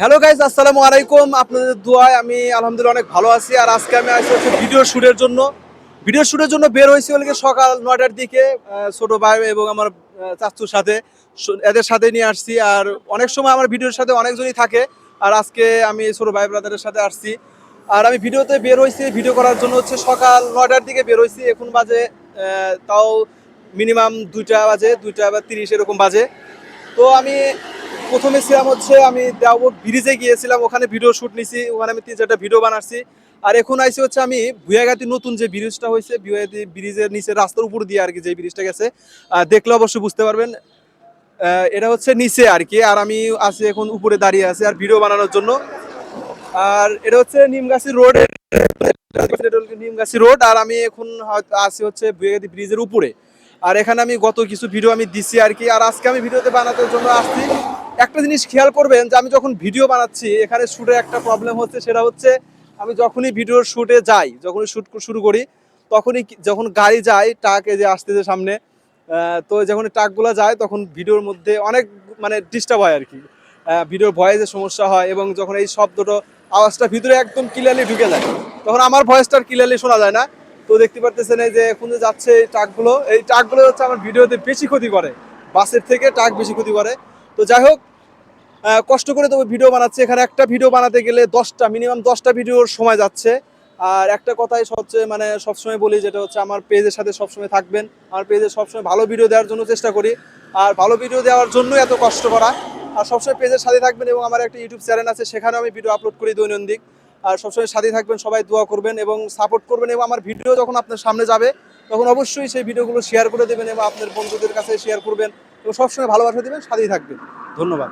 Hello guys আসসালামু আলাইকুম। আপনাদের দোয়ায় আমি আলহামদুলিল্লাহ অনেক ভালো আছি। আর আজকে আমি আসছি হচ্ছে ভিডিও শ্যুটের জন্য। ভিডিও শ্যুটের জন্য বের হয়েছি বলে সকাল নয়টার দিকে ছোট ভাই এবং আমার চাচুর সাথে। এদের সাথে নিয়ে আসছি। আর অনেক সময় আমার ভিডিওর সাথে অনেকজনই থাকে। আর আজকে আমি ছোট ভাই ব্রাদারের সাথে আসছি। আর আমি ভিডিওতে বের হয়েছি। ভিডিও করার জন্য হচ্ছে সকাল নয়টার দিকে বের হয়েছি। এখন বাজে তাও মিনিমাম দুইটা বাজে, দুইটা বা তিরিশ এরকম বাজে। তো আমি প্রথমে ছিলাম হচ্ছে আমি দেওয়ার ব্রিজে গিয়েছিলাম, ওখানে ভিডিও শুট নিছি, ওখানে আমি তিন চারটা ভিডিও বানাচ্ছি। আর এখন আইসি হচ্ছে আমি ভুয়াগাতি নতুন যে ব্রিজটা হয়েছে ভুয়াগাতি ব্রিজের নিচে রাস্তার উপর দিয়ে আর কি যে ব্রিজটা গেছে দেখলে অবশ্যই বুঝতে পারবেন। এটা হচ্ছে নিচে আর কি, আর আমি আছি এখন উপরে দাঁড়িয়ে আছি আর ভিডিও বানানোর জন্য। আর এটা হচ্ছে নিমগাছি রোড নিমগাছি রোড আর আমি এখন আছি হচ্ছে ভুয়াগাতি ব্রিজের উপরে। আর এখানে আমি গত কিছু ভিডিও আমি দিছি আর কি, আর আজকে আমি ভিডিওতে বানানোর জন্য আসছি। একটা জিনিস খেয়াল করবেন যে আমি যখন ভিডিও বানাচ্ছি, এখানে শুটে একটা প্রবলেম হচ্ছে, সেটা হচ্ছে আমি যখনই ভিডিওর শুটে যাই, যখনই শুট শুরু করি, তখনই যখন গাড়ি যায় ট্রাক এই যে সামনে তো যখন ট্রাকগুলো যায়, তখন ভিডিওর মধ্যে অনেক মানে ডিস্টার্ব হয় আর কি ভিডিওর ভয়েসের সমস্যা হয় এবং যখন এই শব্দটা, আওয়াজটা ভিতরে একদম ক্লিয়ারলি ঢুকে যায়, তখন আমার ভয়েসটা আর ক্লিয়ারলি শোনা যায় না। তো দেখতে পারতেছেন এই যে এখন যে যাচ্ছে এই ট্রাকগুলো এই ট্রাকগুলো হচ্ছে আমার ভিডিওতে বেশি ক্ষতি করে, বাসের থেকে ট্রাক বেশি ক্ষতি করে। তো যাই হোক কষ্ট করে তবে ভিডিও বানাচ্ছি। এখানে একটা ভিডিও বানাতে গেলে দশটা মিনিমাম দশটা ভিডিওর সময় যাচ্ছে। আর একটা কথাই সবচেয়ে মানে সবসময় বলি, যেটা হচ্ছে আমার পেজের সাথে সবসময় থাকবেন। আমার পেজে সবসময় ভালো ভিডিও দেওয়ার জন্য চেষ্টা করি। আর ভালো ভিডিও দেওয়ার জন্য এত কষ্ট করা। আর সবসময় পেজের সাথে থাকবেন এবং আমার একটা ইউটিউব চ্যানেল আছে, সেখানেও আমি ভিডিও আপলোড করি দৈনন্দিন। আর সবসময় সাথে থাকবেন, সবাই দোয়া করবেন এবং সাপোর্ট করবেন এবং আমার ভিডিও যখন আপনার সামনে যাবে, তখন অবশ্যই সেই ভিডিওগুলো শেয়ার করে দেবেন এবং আপনার বন্ধুদের কাছে শেয়ার করবেন। এবং সবসময় ভালোবাসা দেবেন সাথেই থাকবেন। ধন্যবাদ।